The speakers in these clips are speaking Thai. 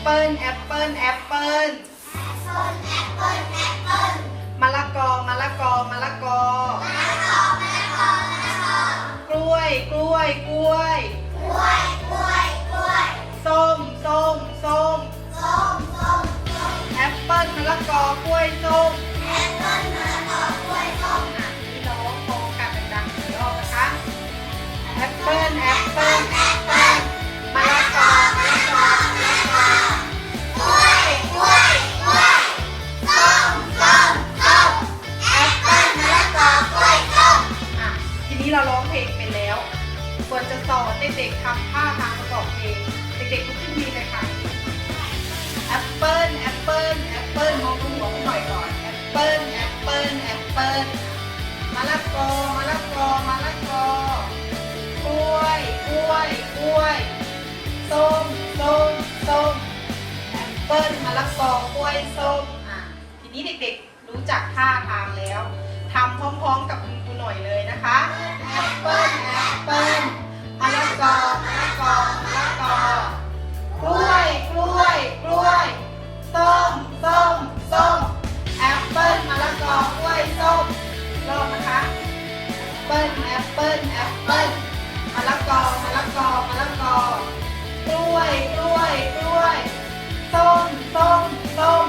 แอปเปิลแอปเปิลแอปเปิลแอปเปิลมะละกอมะละกอมะละกอมะละกอมะละกอมะละกล้วยกล้วยกล้วยกล้วยกล้วยกล้วย ส้มส้มส้ม ปิ้ลมะละกอกล้วยส้มอะทีนี้เด็กๆรู้จักท่าทางแล้วทำพร้อมๆกับคุณครูหน่อยเลยนะคะแอปเปิ้ลแอปเปิ้ลมะละกอมะละกอมะละกอกล้วยกล้วยกล้วยส้มส้มส้มแอปเปิ้ลมะละกอกล้วยส้มลองนะคะแอปเปิ้ลแอปเปิ้ลแอปเปิ้ลมะละกอมะละกอมะละกอกล้วยกล้วยกล้วยส้ม ส้มส้ม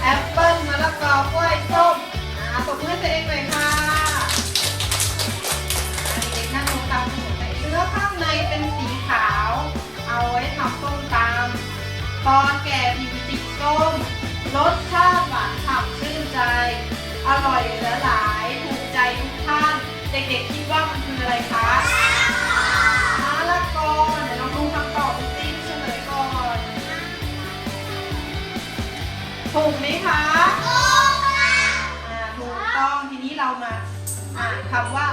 แอปเปิ้ลมะละกอกล้วยส้มอ่าตบมือให้ตัวเองหน่อยค่ะอ่าเด็กๆนั่งลงตามขนมไปเนื้อข้างในเป็นสีขาว เอาไว้ทำส้มตำตอนแก่ผิวติดส้มรสชาติ คำว่า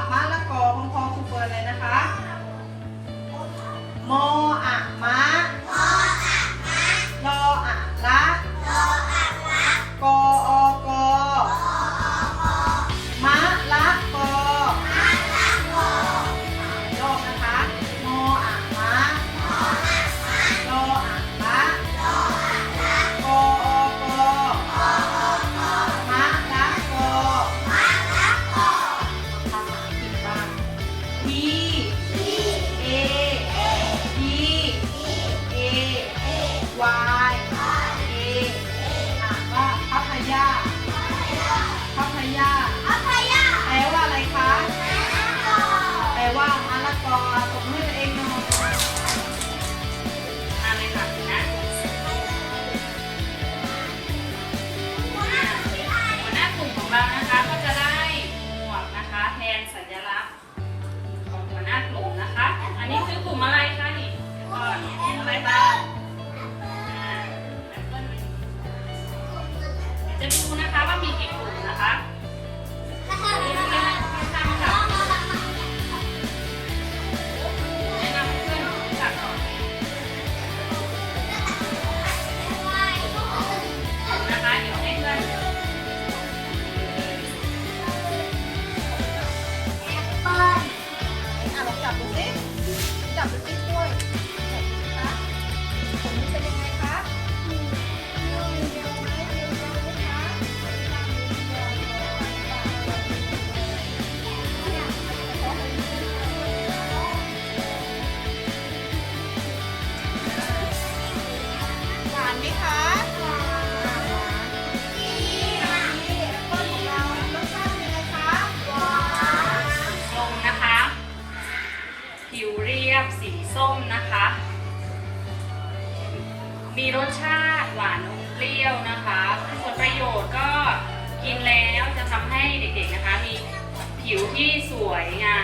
Yeah.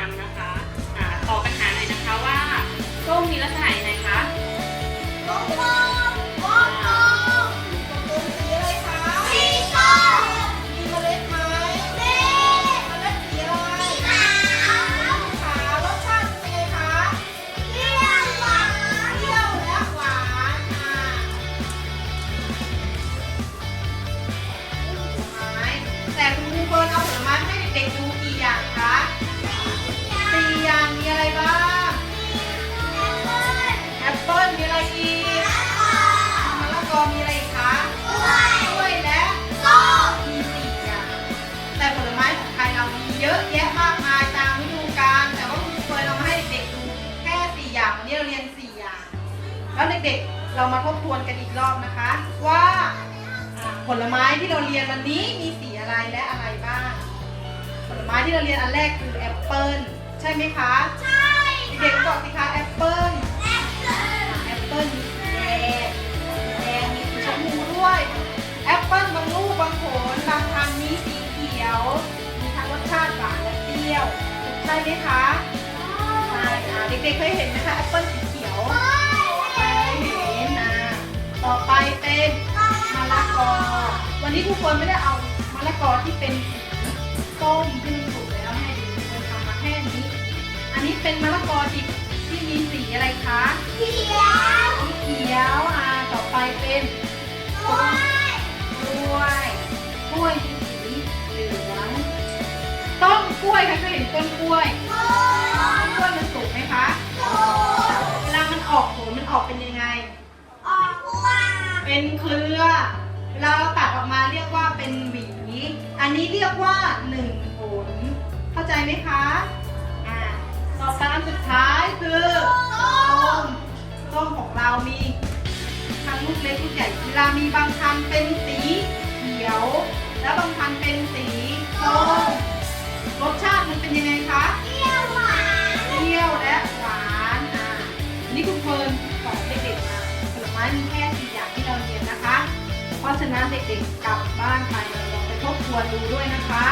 เรามีเยอะแยะมากมายตามฤดูกาลแต่ว่าคุณครูเคยเรามาให้เด็กๆดูแค่สี่อย่างวันนี้เราเรียนสี่อย่าง แล้วเด็กๆเรามาทบทวนกันอีกรอบนะคะ ว่าอ่าผลไม้ที่เราเรียนวันนี้มีสีอะไรและอะไรบ้าง ผลไม้ที่เราเรียนอันแรกคือแอปเปิลใช่ไหมคะเด็กๆบอกสิคะแอปเปิลแอปเปิลมีสีแดงสีแดงมีสีชมพูด้วยแอปเปิลบางลูกบางผล ที่ยวใช่ไหมคะใช่ค่ะเด็กๆเคยเห็นไหมคะแอปเปิลสีเขียวเคยเห็นนะต่อไปเป็นมะละกอ วันนี้ทุกคนไม่ได้เอามะละกอที่เป็นสีส้มที่มันสุกแล้วให้ดูคนทำมาแค่นี้ อันนี้เป็นมะละกอดิบที่มีสีอะไรคะสีเขียวอ่าต่อไปเป็นกล้วยกล้วยกล้วย ต้นกล้วยใครเคยเห็นต้นกล้วยต้นกล้วยมันสุกไหมคะเวลามันออกผลมันออกเป็นยังไง เป็นเครือเวลาเราตัดออกมาเรียกว่าเป็นหวี อันนี้เรียกว่าหนึ่งผล เข้าใจไหมคะอ่าต่อไปอันสุดท้ายคือส้มส้มของเรามีทั้งลูกเล็กลูกใหญ่เวลามีบางพันธุ์เป็นสีเขียว แล้วบางพันธุ์เป็นสีส้ม รสชาติมันเป็นยังไงคะ เปรี้ยวและหวานอ่านี่คุณเฟิร์นสอนเด็กๆมาผลไม้มีแค่สี่อย่างที่เราเรียนนะคะ เพราะฉะนั้นเด็กๆกลับบ้านไปลองไปทบทวนดูด้วยนะคะ